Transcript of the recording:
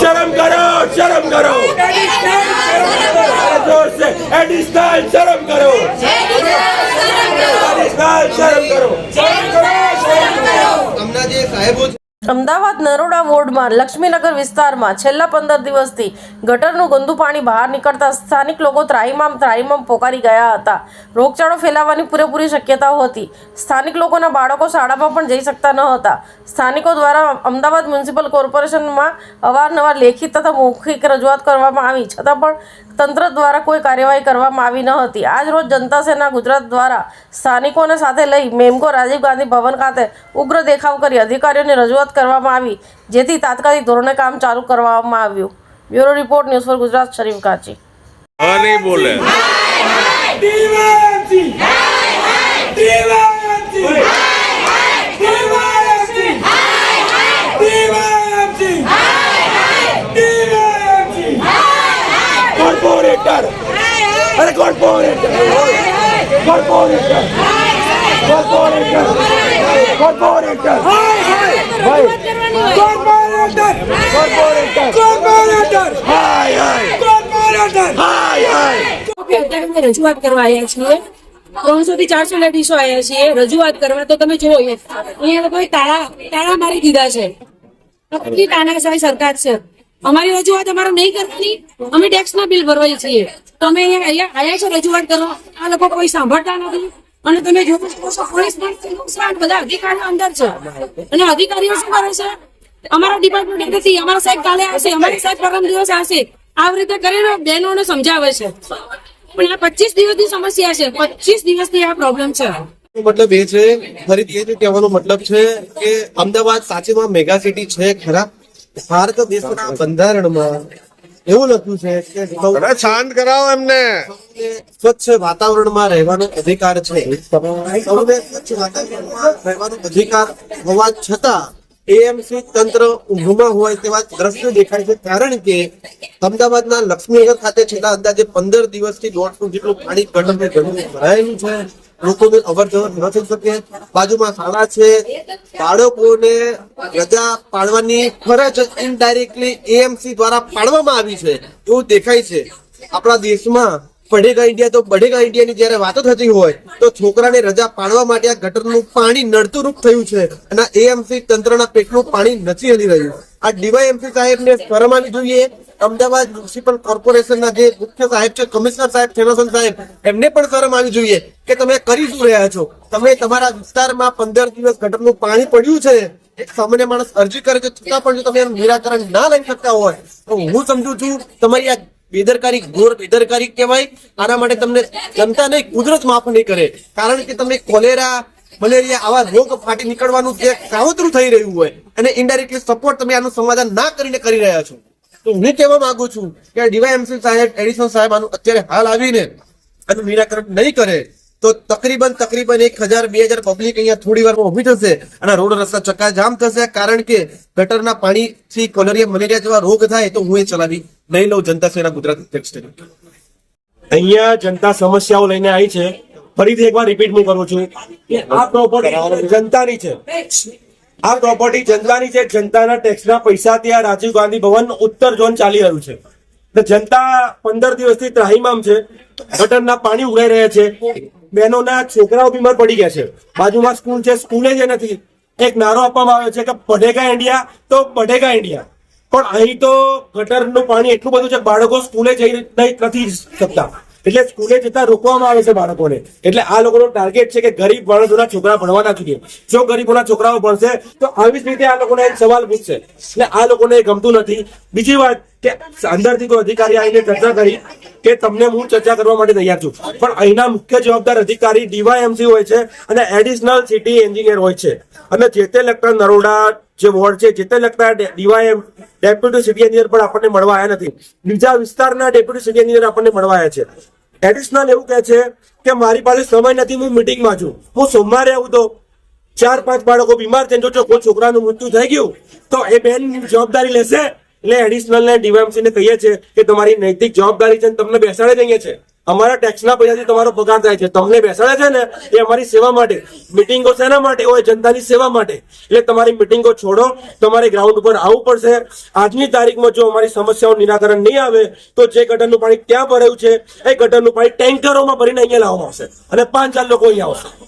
શરમ કરો શરમ કરો. જોર સે એડિશનલ શરમ કરો. એડિશનલ શરમ કરો. અમદાવાદ નરોડા વોર્ડમાં, લક્ષ્મીનગર વિસ્તારમાં છેલ્લા પંદર દિવસથી ગટરનું ગંદુ પાણી બહાર નીકળતા સ્થાનિક લોકો ત્રાહીમામ ત્રાહીમામ પોકારી ગયા હતા. રોગચાળો ફેલાવાની પૂરેપૂરી શક્યતાઓ હતી. સ્થાનિક લોકોના બાળકો શાળામાં પણ જઈ શકતા ન હતા. સ્થાનિકો દ્વારા અમદાવાદ મ્યુનિસિપલ કોર્પોરેશનમાં અવારનવાર લેખિત તથા મૌખિક રજૂઆત કરવામાં આવી. છતાં પણ તંત્ર દ્વારા કોઈ કાર્યવાહી કરવામાં આવી ન હતી. આજ રોજ જનતા સેના ગુજરાત દ્વારા સ્થાનિકોને સાથે લઈ મેમકો રાજીવ ગાંધી ભવન ખાતે ઉગ્ર દેખાવ કરી અધિકારીઓને રજૂઆત કરવામાં આવી જેથી તાત્કાલિક ધોરણે કામ ચાલુ કરવામાં આવ્યું. Bureau report news for Gujarat Sharif Kachi. और કોર્પોરેટર. અરે કોર્પોરેટર. કોર્પોરેટર. કોર્પોરેટર. કોર્પોરેટર. ભાઈ કોર્પોરેટર. કોર્પોરેટર. રજૂઆત કરવા આવ્યા છીએ. ત્રણસો થી ચારસો લેડીસો આવ્યા છીએ રજૂઆત કરવા. તો તમે જોવો અહીંયા. કોઈ તાળા તાળા મારી દીધા છે. કેટલી તાનાશાહી સરકાર છે. અમારી રજૂઆત અમારે નહીં કરવાની. અમે ટેક્સ ના બિલ ભરવાય છીએ. તમે આવ્યા છો રજૂઆત કરો આ લોકો કોઈ સાંભળતા નથી. અને તમે બધા અધિકારીઓ અંદર છે. અને અધિકારીઓ શું કરે છે? અમારા ડિપાર્ટમેન્ટ નથી અમારા સાહેબ કાલે આવશે. અમારી સાહેબ પરમ દિવસ આવશે. આવી રીતે કરીને બહેનોને સમજાવે છે. પણ આ પચીસ દિવસની સમસ્યા છે. પચીસ દિવસની આ પ્રોબ્લેમ છે. મતલબ એ છે ફરીથી એ કહેવાનો મતલબ છે કે અમદાવાદ સાચીમાં મેગા સિટી છે ખરા? ભારત દેશના બંધારણમાં એવું લખ્યું છે કે શાંત કરાવો એમને. સ્વચ્છ વાતાવરણમાં રહેવાનો અધિકાર છે. સૌને સ્વચ્છ વાતાવરણમાં રહેવાનો અધિકાર હોવા છતાં એએમસી તંત્ર ઊંઘમાં હોય તેવા દ્રશ્યો દેખાય છે. કારણ કે અમદાવાદના લક્ષ્મીનગર ખાતે છેલ્લા અંદાજે પંદર દિવસથી દોઢસો જેટલું પાણી ગટરને ભરાયેલું છે. લોકોને અવર જવર ન થઈ શકે. બાજુમાં શાળા છે. બાળકોને રજા પાડવાની ફરજ ઇનડાયરેક્ટલી એએમસી દ્વારા પાડવામાં આવી છે. એવું દેખાય છે. આપણા દેશમાં પડેગા ઇન્ડિયા તો પડેગા ઇન્ડિયાની જ્યારે વાતો થતી હોય, તો છોકરાને રજા પાડવા માટે આ ગટરનું પાણી નડતું રૂપ થયું છે અને એએમસી તંત્રના પેટનું પાણી નથી હલી રહ્યું. આ ડીવાયએમસી સાહેબને શરમ આવી જોઈએ. અમદાવાદ મ્યુનિસિપલ કોર્પોરેશનના જે મુખ્ય સાહેબ છે, કમિશનર સાહેબ થેનોસન સાહેબ, એમને પણ શરમ આવી જોઈએ કે તમે કરી શું રહ્યા છો? તમે તમારા વિસ્તારમાં પંદર દિવસ ગટરનું પાણી પડ્યું છે. એક સામાન્ય માણસ અરજી કરે છે, છતાં પણ જો તમે એનું નિરાકરણ ના લઈ શકતા હોય, તો હું સમજુ છું, તમારી આ બેદરકારી ઘોર બેદરકારી કહેવાય, આના માટે તમને જનતા નહીં કુદરત માફ નહીં કરે. કારણ કે તમે કોલેરા મલેરિયા આવા રોગ ફાટી નીકળવાનું જે કાવતરું થઈ રહ્યું હોય અને ઇન્ડાયરેક્ટલી સપોર્ટ તમે આનું સમાધાન ના કરીને કરી રહ્યા છો. તો હું કહેવા માંગુ છું કે ડીવાયએમસી સાહેબ, એડિશનલ સાહેબ આનું અત્યારે હાલ આવીને આનું નિરાકરણ નહીં કરે, તો તકરીબન તકરીબન એક હજાર, બે હજાર પબ્લિક અહીંયા થોડી વારમાં ઊભી થશે અને રોડ રસ્તા ચક્કાજામ થશે. કારણ કે ગટરના પાણીથી કોલેરિયા, મલેરિયા જેવા રોગ થાય તો હું એ ચલાવી નહીં લઉં. જનતા સેના ગુજરાત અધ્યક્ષ અહીંયા જનતા સમસ્યાઓ લઈને આવી છે. ફરીથી એકવાર રિપીટ હું કરું છું. કે આ પ્રોપર્ટી જનતાની છે. આ પ્રોપર્ટી જનતાની છે. જનતાના ટેક્સના પૈસાથી આ રાજીવ ગાંધી ભવન ઉત્તર ઝોન ચાલી રહ્યું છે. જનતા પંદર દિવસથી ત્રાહીમામ છે. ગટરના પાણી ઉગાઈ રહ્યા છે. બહેનોના છોકરાઓ બીમાર પડી ગયા છે. બાજુમાં સ્કૂલ છે. સ્કૂલે જે નથી. એક નારો આપવામાં આવ્યો છે કે પઢેગા ઇન્ડિયા તો પઢેગા ઇન્ડિયા પણ અહીં તો ગટરનું પાણી એટલું બધું છે બાળકો સ્કૂલે જઈ નથી શકતા. એટલે સ્કૂલે જતા રોકવામાં આવે છે બાળકોને. એટલે આ લોકોનો ટાર્ગેટ છે કે ગરીબ માણસોના છોકરા ભણવાના જોઈએ. જો ગરીબોના છોકરાઓ ભણશે, તો આવી જ રીતે આ લોકોને એક સવાલ પૂછશે. એટલે આ લોકોને ગમતું નથી. બીજી વાત કે અંદરથી કોઈ અધિકારી આવીને ચર્ચા કરી કે તમને હું ચર્ચા કરવા માટે તૈયાર છું. પણ અહીંના મુખ્ય જવાબદાર અધિકારી ડીવાયએમસી હોય છે અને એડિશનલ સિટી એન્જિનિયર હોય છે. અને જે તે લગતા નરોડા જે વોર્ડ છે, જે તે લગતા ડીવાયએમ, ડેપ્યુટી સિટી એન્જિનિયર પણ આપણને મળવા આવ્યા નથી. બીજા વિસ્તારના ડેપ્યુટી સિટી એન્જિનિયર આપણને મળવા આવ્યા છે. એડિશનલ એવું કહે છે કે મારી પાસે સમય નથી, હું મિટિંગમાં છું. હું સોમવારે આવું તો ચાર, પાંચ બાળકો બીમાર છે જો કોઈ છોકરાનું મૃત્યુ થઈ ગયું, તો એ બેન જવાબદારી લેશે? એટલે એડિશનલ ને ડીવાયમસી ને કહીએ છીએ કે તમારી નૈતિક જવાબદારી છે તમને બેસાડે જ અહીંયા છે અમારા ટેક્સના પૈસાથી તમારો પગાર થાય છે. તમને બેસાડે છે ને, એ અમારી સેવા માટે. મિટિંગો શેના માટે? હોય જનતાની સેવા માટે. એટલે તમારી મિટિંગો છોડો. તમારે ગ્રાઉન્ડ ઉપર આવવું પડશે. આજની તારીખમાં જો અમારી સમસ્યાઓ નિરાકરણ નહીં આવે, તો જે ગટરનું પાણી ત્યાં ભરાયું છે, એ ગટરનું પાણી ટેન્કરોમાં ભરીને અહીંયા લાવવામાં આવશે. અને પાંચ ચાર લોકો અહીંયા આવશે.